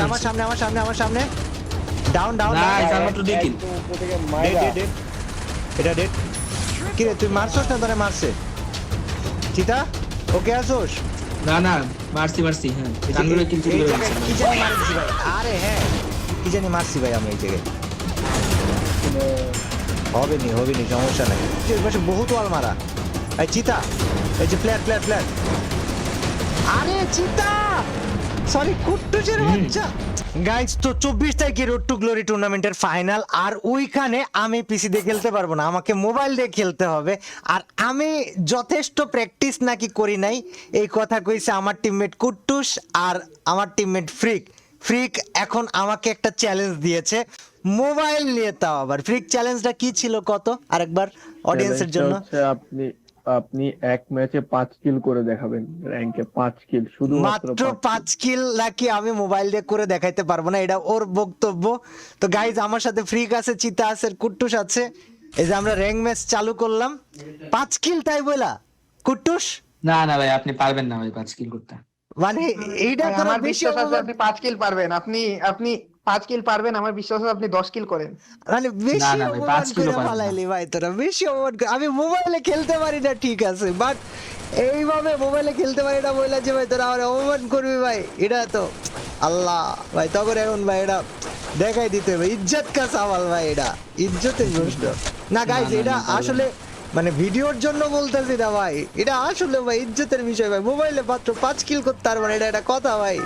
আমার সামনে আমার সামনে আমার সামনে ডাউন ডাউন Nice, আর মাত্র দুই কিল একদম উপর থেকে মাইরা। এটা ডেট কি রে তুই মারছস না তোরে মারছে চিতা ওকে আসোস না না মারছি মারছি হ্যাঁ এই যে- তানভীর কিল চুরি এই করে জায়গায় কি জানি মারছি ভাই আরে হ্যাঁ কি মারছি ভাই আমি এই জায়গায় হবে নি হবে নি সমস্যা নাই পাশে বহুত ওয়াল মারা এই চিতা এই যে প্লেয়ার প্লেয়ার প্লেয়ার আরে চিতা সরি কুট্টুসের হুম। বাচ্চা। গাইজ তো চব্বিশ তারিখে রোড টু গ্লোরি টুর্নামেন্টের ফাইনাল আর ওইখানে আমি পিসি দিয়ে খেলতে পারব না। আমাকে মোবাইল দিয়ে খেলতে হবে। আর আমি যথেষ্ট প্র্যাকটিস নাকি করি নাই এই কথা কইছে আমার টিমমেট কুট্টুস আর আমার টিমমেট ফ্রিক। ফ্রিক এখন আমাকে একটা চ্যালেঞ্জ দিয়েছে মোবাইল নিয়ে তাও আবার। ফ্রিক চ্যালেঞ্জটা কি ছিল কত? আরেকবার অডিয়েন্সের জন্য। আপনি আপনি এক ম্যাচে পাঁচ কিল করে দেখাবেন র্যাঙ্কে পাঁচ কিল শুধুমাত্র মাত্র পাঁচ কিল নাকি আমি মোবাইল দিয়ে করে দেখাইতে পারব না এটা ওর বক্তব্য। তো গাইজ আমার সাথে ফ্রিক আছে চিতা আছে কুট্টুস আছে। এই যে আমরা র্যাঙ্ক ম্যাচ চালু করলাম। পাঁচ কিল তাই বলা কুট্টুস? না না ভাই আপনি পারবেন না ভাই পাঁচ কিল করতে। মানে এইটা আমার বেশি বিশ্বাস আছে আপনি পাঁচ কিল পারবেন। আপনি আপনি পাঁচ কিল পারবেন আমার বিশ্বাস আপনি দশ কিল করেন। মানে বেশি কিলো করে পারব ভাই তোরা বেশি করে- আমি মোবাইলে খেলতে পারি না ঠিক আছে বাট এইভাবে মোবাইলে খেলতে পারি না বলে যে ভাই তোরা আমার অপমান করবি ভাই এটা তো আল্লাহ ভাই তখন এখন ভাই এটা দেখাই দিতে হবে। ইজ্জত কা সওয়াল ভাই এটা ইজ্জতের প্রশ্ন। না গাইজ এটা আসলে মানে ভিডিওর জন্য বলতেছি না ভাই এটা আসলে ভাই ইজ্জতের বিষয় ভাই। মোবাইলে মাত্র পাঁচ কিল করতে পারব না এটা একটা কথা ভাই।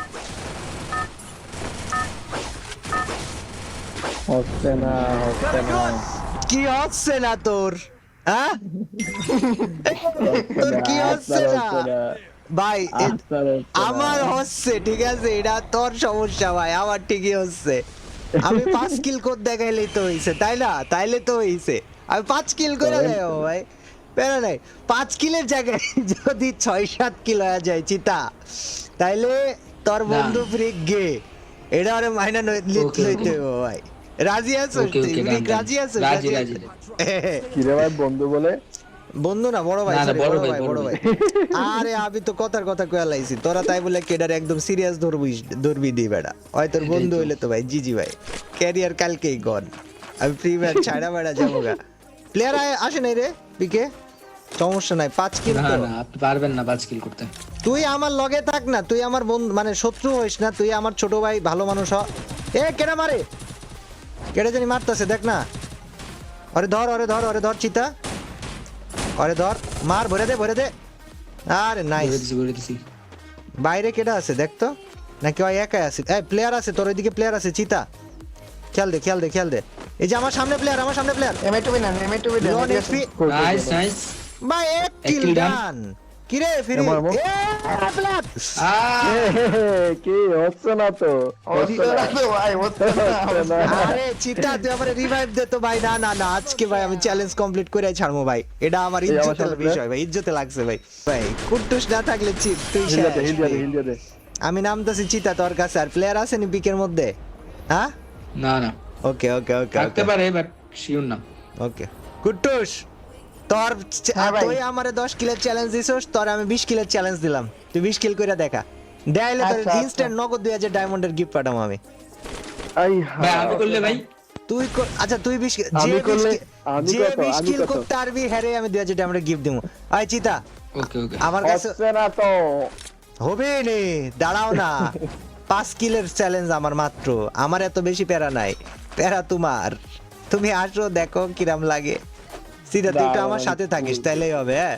হচ্ছে না হচ্ছে না। কি হচ্ছে না তোর? হ্যাঁ? তোর কি হচ্ছে না? ভাই। আমার হচ্ছে ঠিক আছে? এটা তোর সমস্যা ভাই আমার ঠিকই হচ্ছে। আমি পাঁচ কিল কোড দেখাইলেই তো হইছে তাই না? তাইলে তো হইছে। আমি পাঁচ কিল করে দেবো ভাই। প্যারা নাই। পাঁচ কিলের জায়গায় যদি ছয় সাত কিল হয়ে যায় চিতা তাইলে তোর বন্ধু ফ্রিক গে। এটা আরে মাইনা লইতে ভাই। রাজি আছো? রাজি আছো? রাজি, রাজি। কিরে ভাই বন্ধু বলে? বন্ধু না বড় ভাই না, না, sorry, বড় ভাই, বড় ভাই। আরে আমি তো কথার কথা কয়ে লাইছি। তোরা তাই বলে কেডার একদম সিরিয়াস ধরবি ধরবি দি বেড়া। হয় তোর বন্ধু হইলে তো ভাই জি জি ভাই। ক্যারিয়ার কালকেই গন আমি ফ্রি ম্যাচ ছাড়া বেড়া যাব গা। প্লেয়ার আসে নাই রে পিকে? সমস্যা নাই পাঁচ কিল না না আপনি পারবেন না পাঁচ কিল করতে। তুই আমার লগে থাক না তুই আমার বন্ধু মানে শত্রু হইস না তুই আমার ছোট ভাই ভালো মানুষ হ। এ কেডা মারে? কেডা জানি মারতাছে দেখ না। আরে ধর আরে ধর আরে ধর চিতা। আরে ধর মার ভরে দে ভরে দে। আরে নাইস বাইরে কেডা আছে দেখ তো। নাকি ওই একাই আছে? এই প্লেয়ার আছে তোর ওইদিকে প্লেয়ার আছে চিতা। খেয়াল দে খেয়াল দে খেয়াল দে। এই যে আমার সামনে প্লেয়ার আমার সামনে প্লেয়ার এমএ টুবি না এমএ লন এফপি নাইস নাইস ভাই এক কিল ডান কিরে ফিরি? কি হচ্ছে না তো? হচ্ছে না। ভাই হচ্ছে না, আরে চিতা তুই আমার রিভাইভ দে তো ভাই। না না না আজকে ভাই আমি চ্যালেঞ্জ কমপ্লিট করে ছাড়বো ভাই। এটা আমার ইজ্জতের বিষয় ভাই ইজ্জতে লাগছে ভাই। ভাই কুট্টুস না থাকলে চিত তুই। আমি নামতেছি চিতা তোর কাছে আর প্লেয়ার আছে নি পিকের মধ্যে? হ্যাঁ? না না। ওকে ওকে ওকে থাকতে পারে বাট শিওর না। ওকে কুট্টুস তোর হ্যাঁ। তুই আমারে 10 কিলের চ্যালেঞ্জ দিছস তোর আমি 20 কিলের চ্যালেঞ্জ দিলাম। তুই 20 কিল কইরা দেখা। দেখাইলে তোর আচ্ছা, আচ্ছা। ইনস্ট্যান্ট নগদ 2000 ডায়মন্ডের গিফট পাঠাবো আমি। আই ভাই আমি করলে ভাই? তুই আচ্ছা তুই বিশ যে করলে- আমি যে কত, বিশ আমি কিল করতে পারবি হ্যারে আমি দুই হাজার টাকা গিফট দিব আয় চিতা। ওকে ওকে। আমার কাছে না তো। হবে নে দাঁড়াও না। পাঁচ কিলের চ্যালেঞ্জ আমার মাত্র। আমার এত বেশি প্যারা নাই। প্যারা তোমার। তুমি আসো দেখো কিরাম লাগে। সিধা তুই একটু আমার সাথে থাকিস। তাইলেই হবে হ্যাঁ?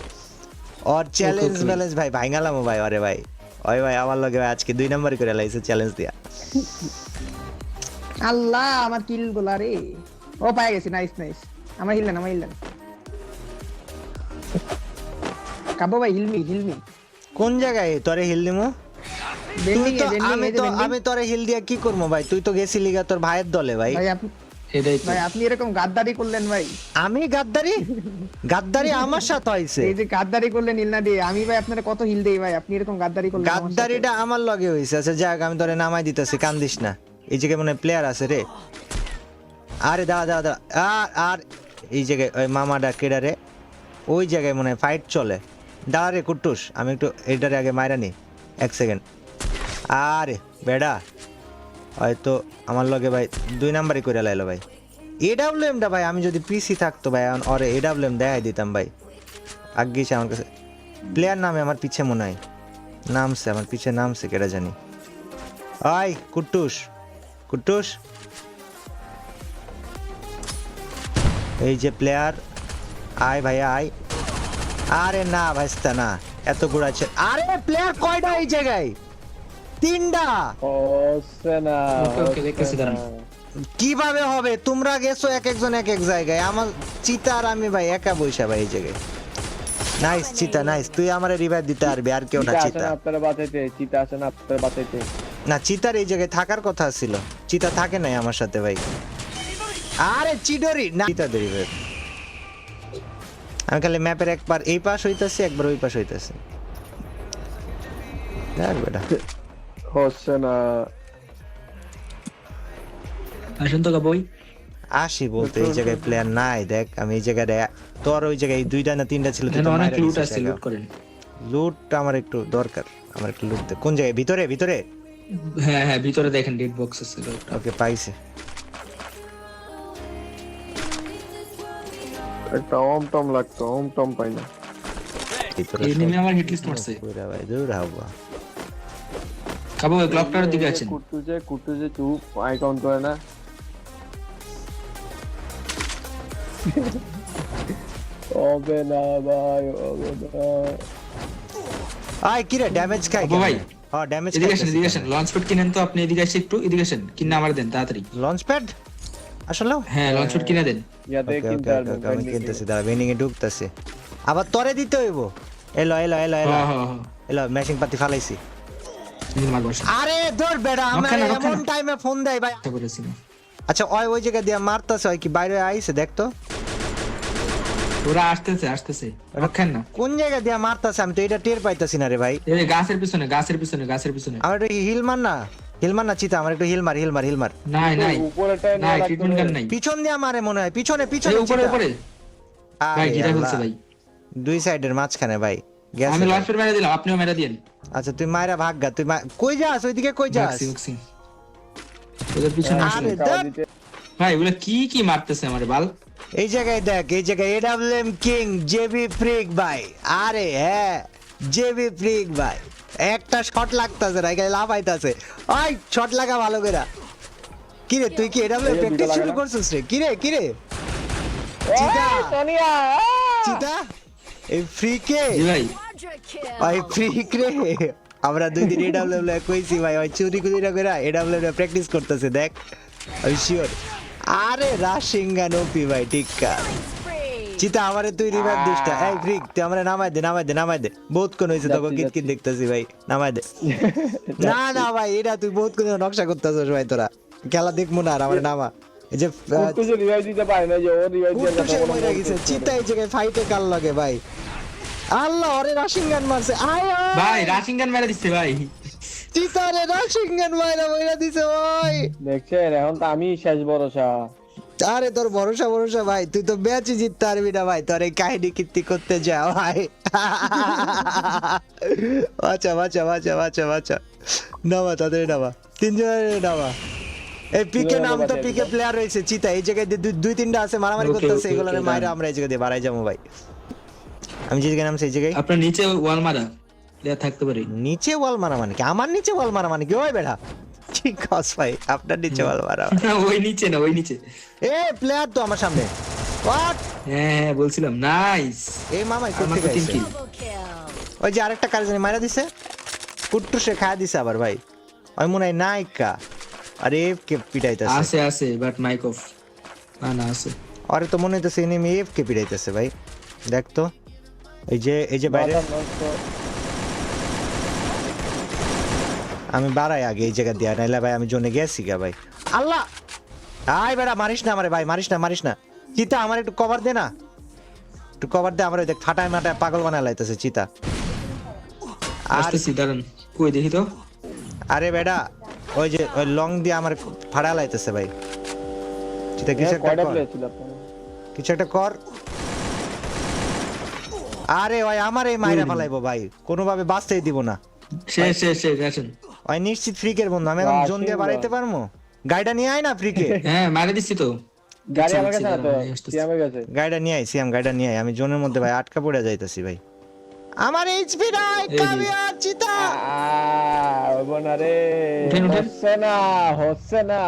ওর চ্যালেঞ্জ. ম্যালেঞ্জ ভাই ভাঙালাম ভাই আরে ভাই। ওই ভাই আমার লগে ভাই আজকে দুই নাম্বার করে লাইছে চ্যালেঞ্জ দিয়া। আল্লাহ আমার কিলগুলা রে। ও পাই গেছি নাইস নাইস আমার হিললেন আমার হিললেন কাবো ভাই হিলমি হিলমি কোন জায়গায় তোরে হিল দিমু? তুই তো আমি তো আমি তোরে হিল দিয়া কি করব ভাই? তুই তো গেছিলি গা তোর ভাইয়ের দলে ভাই। আপনি ভাই আপনি এরকম গাদ্দারি করলেন ভাই। আমি গাদ্দারি? গাদ্দারি আমার সাথে হয়েছে। এই যে গাদ্দারি করলেন ইলনা দিয়ে আমি ভাই আপনারা কত হিল দেই ভাই আপনি এরকম গাদ্দারি করলেন গাদ্দারিটা আমার লগে হয়েছে। আচ্ছা যাক আমি তোরে নামাই দিতেছি কান্দিস না। এই জায়গায় মনে প্লেয়ার আছে রে। আরে দাঁড়া দাঁড়া দাঁড়া। আর আর এই জায়গায় ওই মামাডা কেডারে ওই জায়গায় মনে ফাইট চলে। দাঁড়া রে কুট্টুস আমি একটু এটারে আগে মাইরা নি এক সেকেন্ড আরে বেডা। হয়তো আমার লগে ভাই দুই নাম্বারই করে লাইলো ভাই। এডাব্লিউএমটা ভাই, আমি যদি পিসি থাকতো ভাই, এখন ওরে এডাব্লিউএম দেখাই দিতাম ভাই। আজ্ঞেছে আমার কাছে প্লেয়ার নামে আমার পিছে মনে হয়। নামছে, আমার পিছে নামছে কেটা জানি। আই, কুট্টুস। কুট্টুস? এই যে প্লেয়ার আয় ভাই, আয়। আরে না ভাইস্তা না এত আছে আরে প্লেয়ার কয়টা এই জায়গায়? তিনটা। কীভাবে হবে? তোমরা গেছো এক একজন এক এক জায়গায়। আমার চিতা আর আমি ভাই একা বইসা ভাই এই জায়গায়। নাইস চিতা নাইস তুই আমারে রিভাইভ দিতে পারবি আর কেউ না চিতা আপনারা বাঁচাইতে চিতা আপনারা বাঁচাইতে। না চিতার এই জায়গায় থাকার কথা ছিল। চিতা থাকে নাই আমার সাথে ভাই। আরে চিডরি! না চিতা রিভাইভ আমি খালি ম্যাপের একবার এই পাশ হইতাছি একবার ওই পাশ হইতাছি। দেখ বেটা। হচ্ছে না আসুন তো বই আসি বলতে এই জায়গায় প্লেয়ার নাই দেখ আমি এই জায়গায় তোর ওই জায়গায় দুইটা না তিনটা ছিল অনেক লুট আছে লুট করেন লুট আমার একটু দরকার আমার একটু লুট দে কোন জায়গায় ভিতরে ভিতরে হ্যাঁ হ্যাঁ ভিতরে দেখেন ডেড বক্স আছে। ওকে পাইছে একটা ওম টম লাগতো ওম টম পাই না ভিতরে আমার হিট লিস্ট মারছে পুরা ভাই দূর হবা খাব ওই ক্লকটার দিকে আছেন। কুট্টুজে কুট্টুজে চুপ আই কাউন্ট করে না। হবে না ভাই হবে না। আয় কি রে ড্যামেজ খাই ভাই, হ্যাঁ ড্যামেজ এদিকে আসেন এদিকে আসেন। লঞ্চ প্যাড কিনেন তো আপনি এদিকে আসে একটু এদিকে আসেন। কিনে আমার দেন তাড়াতাড়ি। লঞ্চ প্যাড আসলে? হ্যাঁ লঞ্চ প্যাড কিনে দেন। ইয়াতে কিনতে আমি কিনতেছি দাঁড়া বেনিং এ ঢুকতেছি। আবার তরে দিতে হইব। এলো এলো এলো এলো। হ্যাঁ হ্যাঁ হ্যাঁ। এলো ম্যাচিং পাতি ফালাইছি। আরে ধর বেড়া আমার এমন টাইমে ফোন দেয় ভাই। আচ্ছা ওই ওই জায়গা দিয়ে মারতাছে ওই কি বাইরে আইছে দেখ তো। ওরা আসতেছে আসতেছে। রক্ষেন না। কোন জায়গা দিয়ে মারতাছে আমি তো এটা টের পাইতাছি না রে ভাই। এই গাছের পিছনে গাছের পিছনে গাছের পিছনে। আমার একটু হিল মার না হিল মার না চিতা আমার একটু হিল মার হিল মার হিল মার। নাই নাই। ট্রিটমেন্ট গান নাই পিছন দিয়ে মারে মনে হয় পিছনে পিছনে উপরে উপরে। ভাই গিরা ফেলছে ভাই। দুই সাইডের মাঝখানে ভাই। আমি। লঞ্চ মেরে দিলাম আপনিও মেরে দিন আচ্ছা তুই মায়েরা ভাগ্যা তুই কই যাস ওইদিকে কই যাস? বক্সি ওদের পিছনে আরে আসলে ভাই ওগুলো কি কি মারতেছে আমারে বাল? এই জায়গায় দেখ এই জায়গায় এডাব্লিউএম কিং জেবি ফ্রিক ভাই। আরে হ্যাঁ জেবি ফ্রিক ভাই। একটা শট লাগতাছে না এখানে লাভ আইতাছে ওই শট লাগা ভালো করে। কিরে তুই কি এডাব্লিউএম প্র্যাকটিস শুরু লাগা। না? করছিস রে? কিরে কিরে? চিতা? চিতা? এই ফ্রিকে জি ভাই। ওই ফ্রিক রে। আমরা দুই দিন এডাব্লিউএম কইছি ভাই ওই চুরি কুদিরা করে এডাব্লিউএম প্র্যাকটিস করতেছে দেখ। আমি শিওর আরে রাশিঙ্গান ওপি ভাই ঠিক কাজ চিতা আমারে তুই রিভাইভ দিস না এই ফ্রিক তুই আমারে নামাই দে নামাই দে নামাই দে। বহুত কোন হইছে তোকে কিট কিট দেখতেছি ভাই নামাই দে। না না ভাই এটা তুই বহুত কোন নকশা করতেছিস ভাই তোরা। খেলা দেখব না আর আমারে নামা। এই যে কুট্টুজে রিভাইভ দিতে পারে না যে ও রিভাইভ কুট্টুসে মরে গেছে। চিতা এই জায়গায় ফাইটে কাল লাগে ভাই? আল্লাহ রাশিঙ্গান মারছে। আয় আয়। ভাই রাশিং গান মেরে দিচ্ছে ভাই। চিতা রে রাশিঙ্গান মাইরা মাইরা দিছে ভাই দেখছেন এখন তো আমি শেষ ভরসা। আরে তোর ভরসা ভরসা ভাই। তুই তো ম্যাচই জিততে পারবি না ভাই। তোর এই কাহিনী কীর্তি করতে যা ভাই। বাচ্চা বাচ্চা বাচ্চা বাচ্চা নামা তাদের নামা। তিনজনের নামা। এই পিকে নাম তো পিকে প্লেয়ার রয়েছে চিতা। এই জায়গায় দুই- দুই তিনটা আছে মারামারি করতেছে এগুলো মায়েরা আমরা এই জায়গা দিয়ে বাড়াই যাব ভাই। আমি যে জায়গায় নাম সেই জায়গায়। আপনার নিচে ওয়াল মারা। প্লেয়ার থাকতে পারে। নিচে ওয়াল মারা মানে কি? আমার নিচে ওয়াল মারা মানে কি? ওই বেড়া। ঠিক কস ভাই আপনার নিচে ওয়াল মারা। ওই নিচে না ওই নিচে। এ প্লেয়ার তো আমার সামনে। What? হ্যাঁ হ্যাঁ বলছিলাম নাইস এই মামাই তো গেছে ওই যে আরেকটা কার জানি মারা দিছে। কুট্টু সে খায়া দিছে আবার ভাই। ওই মনে হয় নায়িকা। আরে কে পিটাইতেছে। আছে আছে বাট মাইক অফ না না আছে। আরে তো মনে হইতেছে এনিমি এফ কে পিটাইতেছে ভাই। দেখ তো। এই যে এই যে বাইরে। আমি বাড়াই আগে এই জায়গা দিয়া নাইলে ভাই আমি জোনে গেছি গা ভাই। আল্লাহ! আয় বেড়া মারিস না আমারে ভাই মারিস না মারিস না। চিতা আমার একটু কভার দে না। একটু কভার দে আমার ওই দেখ ফাটায় মাটায় পাগল বানায় লাইতেছে চিতা। আর আসতেছি কই দেখি তো। আরে বেডা ওই যে ওই লং দিয়ে আমার ফাড়া লাইতেছে ভাই। চিতা কিছু একটা কর। কিছু একটা কর। আরে ভাই আমার এই মাইরা পালাইবো ভাই। কোনোভাবে বাঁচতেই দিব না। শেষ শেষ শেষ আসেন। ভাই নিশ্চিত ফ্রিকের বন্ধু আমি এখন জোন দিয়ে। বাড়াইতে পারব? গাড়িটা নিয়ে আয় না ফ্রিকে। হ্যাঁ মারা দিচ্ছি তো। গাড়ি আমার কাছে কাছে। গাড়িটা নিয়ে আয় সিয়াম গাড়িটা নিয়ে আই আমি জোনের মধ্যে ভাই আটকা পড়ে যাইতাছি ভাই। আমার এইচপি নাই এই যে। চিতা। বোনা রে। উঠেন, উঠেন। হচ্ছে না হচ্ছে না।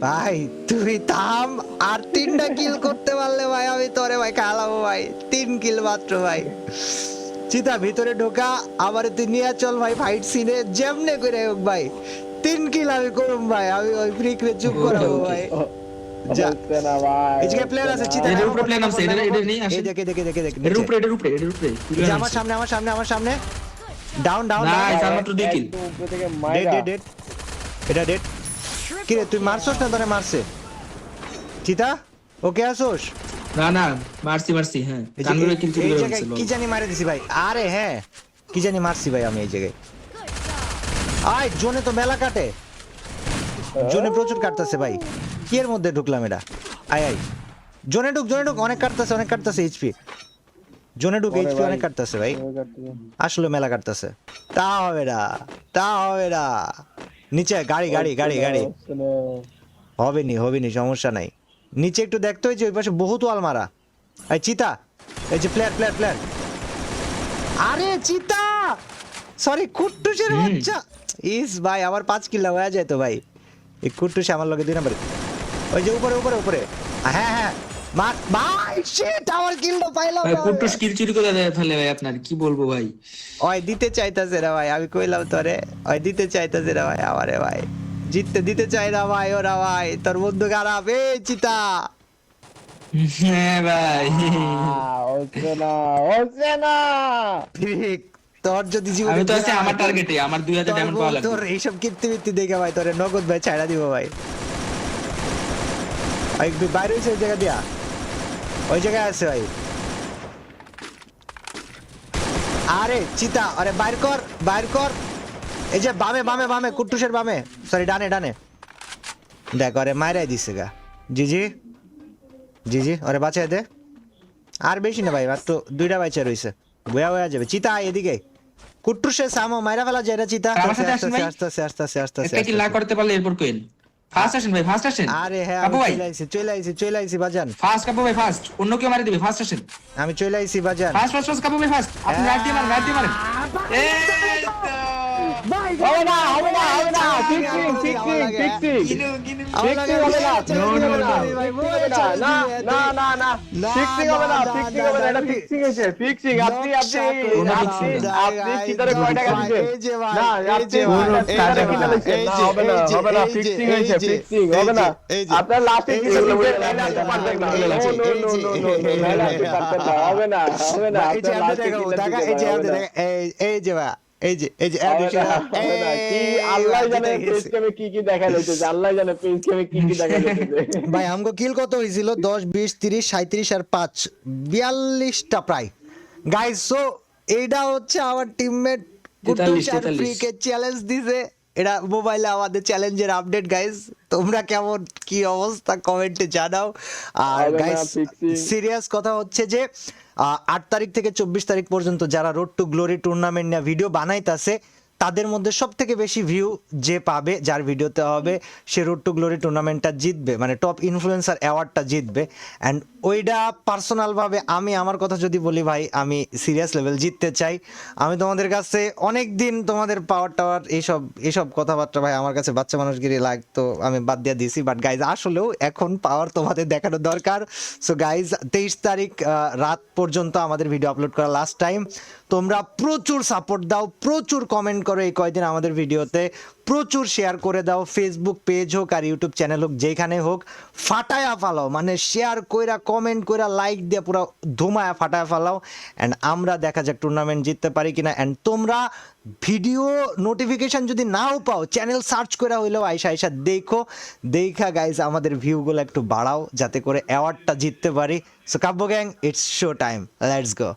ভাই তুই থাম আর তিনটা কিল করতে পারলে ভাই আমি তোরে ভাই খালাবো ভাই। তিন কিল মাত্র ভাই। চিতা ভিতরে ঢোকা আবার তুই নিয়ে চল ভাই ফাইট সিনে যেমনে করে হোক ভাই। তিন কিল আমি করুম ভাই আমি ওই ফ্রিক রে চুপ করাবো ভাই। যা। হচ্ছে না ভাই এই জায়গায় প্লেয়ার আছে চিতা এটার উপরে player নামছে, এটা- এটা নিয়ে আসেন। দেখে দেখে দেখে দেখে এটার উপরে এটার উপরে এটার উপরে আমার সামনে আমার সামনে আমার সামনে ডাউন ডাউন না, ডাউন মাত্র দুই kill। উপরে থেকে মাইরা ডেড ডেড এটা ডেড কি রে তুই মারছস না তোরে মারছে? চিতা ওকে আসোস না না মারছি মারছি হ্যাঁ। কানগুলো কি জানি মারে দিছি ভাই? আরে হ্যাঁ কি জানি মারছি ভাই আমি এই জায়গায়। আয় জোনে তো মেলা কাটে। জোনে প্রচুর কাটতেছে ভাই। কি এর মধ্যে ঢুকলাম এটা? আয় আয়। জোনে ঢুক জোনে ঢুক অনেক কাটতেছে অনেক কাটতেছে এইচপি জোনে ঢুক এইচপি অনেক কাটতেছে ভাই। আসলে মেলা কাটতেছে। তা হবে না তা হবে না। নিচে গাড়ি গাড়ি গাড়ি গাড়ি। হবে নি। হবে নি সমস্যা নাই। নিচে একটু দেখতে হয়েছে ওই পাশে বহুত ওয়াল মারা এই চিতা এই যে প্লেয়ার প্লেয়ার প্লেয়ার আরে চিতা! সরি কুট্টুসের বাচ্চা। ইস ভাই আমার পাঁচ কিলো হয়ে যায় তো ভাই। এই কুট্টুসে আমার লগে দুই নাম্বারে। ওই যে উপরে উপরে উপরে। হ্যাঁ হ্যাঁ। মার ভাই শিট আমার কিলটা পাইলাম ভাই কুট্টুস কিল চুরি করে দেয় ফেলে ভাই আপনার কি বলব ভাই? ওই দিতে চাইতাছে না ভাই আমি কইলাম তোরে ওই দিতে চাইতাছে না ভাই আমারে ভাই। জিততে দিতে চাই না ভাই ওরা ভাই তোর বন্ধু খারাপ। এ চিতা। হ্যাঁ ভাই। হচ্ছে না হচ্ছে না। ঠিক তোর যদি জীবনে আমি তো আছি আমার টার্গেটে আমার দুই হাজার তোর ডায়মন্ড পাওয়া লাগবে। তোর এইসব কীর্তি দেখে ভাই তোরে নগদ ভাই ছাড়া দিব ভাই। ভাই বাইরে হয়েছে ওই জায়গা দিয়া। ওই জায়গায় আছে ভাই। আরে চিতা আরে বাইর কর বাইর কর। এই যে বামে বামে বামে কুট্টুসের বামে। সরি ডানে ডানে। দেখ আরে মাইরাই দিছে গা। জি জি জি জি আরে বাঁচাই দে। আর বেশি না ভাই মাত্র দুইটা বাচ্চা রইছে। বয়া বয়া যাবে। চিতা এদিকে কুট্টুসে সামো মাইরা ফেলা যায় রে চিতা। আমার সাথে আস্তে আসেন ভাই। আস্তে আস্তে আস্তে আস্তে আস্তে একটা কিল না আস্তে করতে পারলে এরপর কোয়েন ফার্স্ট আসেন ভাই ফাস্ট আসেন। আরে হ্যাঁ কাপু ভাই। চলে আইছি চলে আইছি চলে আইছি বাজান। ফাস্ট কাপু ভাই ফার্স্ট অন্য কেউ মারি দিবে ফার্স্ট আসেন। আমি চলে আইছি বাজান। ফার্স্ট ফার্স্ট ফার্স্ট কাপু ভাই ফার্স্ট আপনি রাত দিয়ে মারেন রাত দিয়ে মারেন। এই তো। হবে আপনার না হবে না। হবে না এই যে এই যে এই- যে আল্লাহ জানে পেজ। কি কি দেখা যাইতেছে আল্লাহ জানে পেজ কি কি দেখা যাইতেছে। ভাই আমগো কিল কত হয়েছিল দশ বিশ তিরিশ সাঁত্রিশ আর পাঁচ। বিয়াল্লিশটা প্রায়। গাইস সো এইটা হচ্ছে আমার টিমমেট গুড। ফ্রিকে চ্যালেঞ্জ দিছে। এটা মোবাইলে আমাদের চ্যালেঞ্জের আপডেট গাইজ তোমরা কেমন? কি অবস্থা? কমেন্টে জানাও। আর গাইস গাইজ সিরিয়াস কথা হচ্ছে যে আট তারিখ থেকে চব্বিশ তারিখ পর্যন্ত যারা রোড টু গ্লোরি টুর্নামেন্ট নিয়ে ভিডিও বানাইতাছে তাদের মধ্যে সব থেকে বেশি ভিউ যে পাবে, যার ভিডিওতে হবে, সে রোড টু গ্লোরি টুর্নামেন্টটা জিতবে মানে টপ ইনফ্লুয়েন্সার অ্যাওয়ার্ডটা জিতবে। অ্যান্ড ওইটা পার্সোনালভাবে আমি, আমার কথা যদি বলি ভাই, আমি সিরিয়াস লেভেল জিততে চাই। আমি তোমাদের কাছে অনেক দিন তোমাদের পাওয়ার টাওয়ার এইসব এইসব কথাবার্তা ভাই, আমার কাছে বাচ্চা মানুষগিরি লাগতো আমি বাদ দিয়ে দিয়েছি বাট গাইজ আসলেও এখন পাওয়ার তোমাদের দেখানো দরকার। সো গাইজ তেইশ তারিখ রাত পর্যন্ত আমাদের ভিডিও আপলোড করা লাস্ট টাইম তোমরা প্রচুর সাপোর্ট দাও, প্রচুর কমেন্ট করো এই কয়দিন আমাদের ভিডিওতে। প্রচুর শেয়ার করে দাও ফেসবুক পেজ হোক আর ইউটিউব চ্যানেল হোক যেখানে হোক, ফাটায়া ফালাও। মানে শেয়ার কইরা কমেন্ট কইরা লাইক দিয়ে পুরো ধুমায়া ফাটায়া ফালাও। অ্যান্ড আমরা দেখা যাক টুর্নামেন্ট জিততে পারি কিনা। অ্যান্ড তোমরা ভিডিও নোটিফিকেশন যদি নাও পাও চ্যানেল সার্চ করে হইলেও আইসা আইসা দেখো। দেখা গাইজ আমাদের ভিউগুলো একটু বাড়াও, যাতে করে অ্যাওয়ার্ডটা জিততে পারি। So Kabya gang it's show time let's go